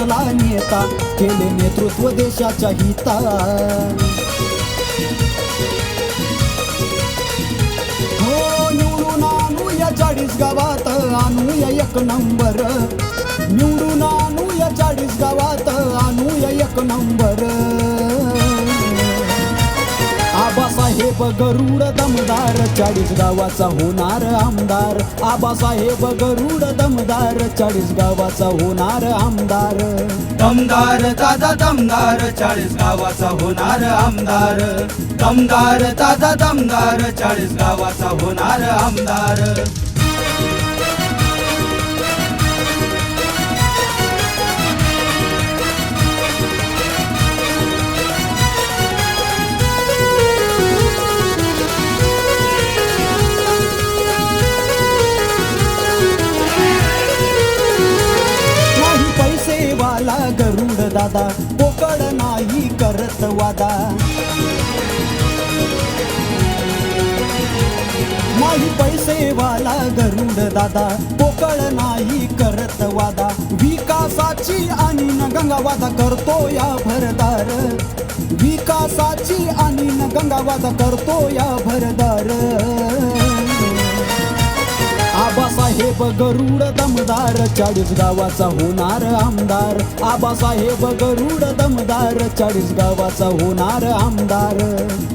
असला नेता केले नेतृत्व देशाच्या हिता हो निवडून आणूया चाळीस गावात आणूया एक नंबर. निवडून आणूया चाळीस गावात. आबासाहेब गरुड दमदार चाळीस गावाचा होणार आमदार. आबासाहेब गरुड दमदार चाळीस गावाचा होणार आमदार. दमदार दादा दमदार चाळीस गावाचा होणार आमदार. दमदार दादा दमदार चाळीस गावाचा होणार आमदार. दादा पोकळ नाही करत वादा. नाही पैसे वाला गरुड दादा पोकळ नाही करत वादा. विकासाची आणि न गंगावादा करतो या भरदार. विकासाची आणि न गंगावादा करतो या भरदार. आबासाहेब गरुड दमदार चाळीस गावाचा होणार आमदार. आबासाहेब गरुड दमदार चाळीस गावाचा होणार आमदार.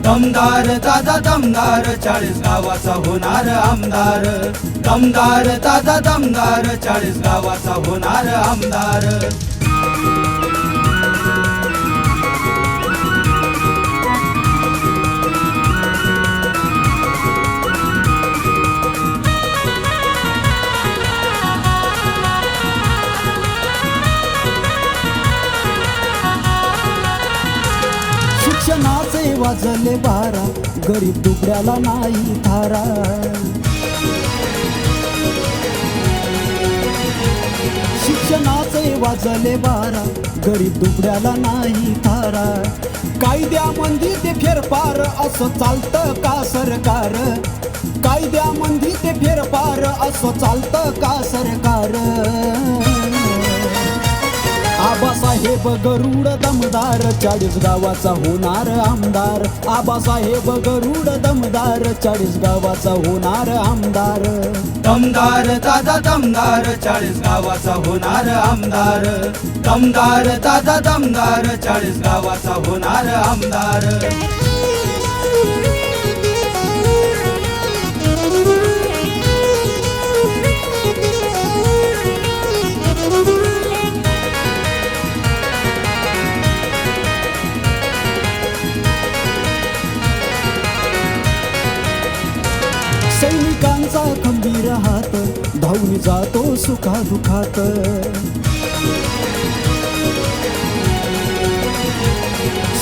दमदार दादा दमदार चाळीस गावाचा होणार आमदार. दमदार दादा दमदार चाळीस गावाचा होणार आमदार. वाजले बारा गरीब दुबड्याला नाही थारा शिक्षणाचे वाजले बारा गरीब दुबड्याला नाही थारा कायद्यामंदी ते फेरफार असं चालतं का सरकार? कायद्यामंदी ते फेरफार असं चालतं का सरकार? आबासाहेब गरुड दमदार चाळीस गावाचा होणार आमदार. आबासाहेब गरुड दमदार चाळीस गावाचा होणार आमदार. दमदार दादा दमदार चाळीस गावाचा होणार आमदार. दमदार दादा दमदार चाळीस गावाचा होणार आमदार. धावून जातो सुखादुखात.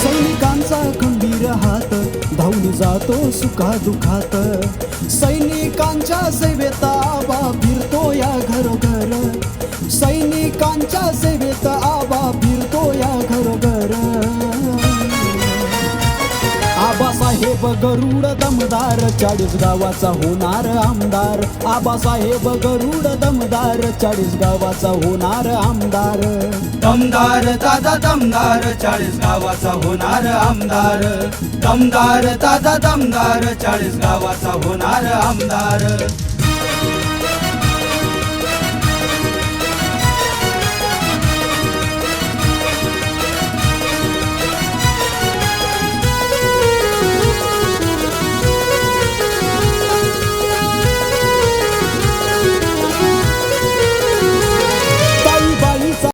सैनिकांचा खंबीर हात धावून जातो सुखा दुखात सैनिकांच्या गरुड दमदार चाळीस गावाचा होणार आमदार. आबासाहेब गरुड दमदार चाळीस गावाचा होणार आमदार. दमदार दादा दमदार चाळीस गावाचा होणार आमदार. दमदार दादा दमदार चाळीस गावाचा होणार आमदार.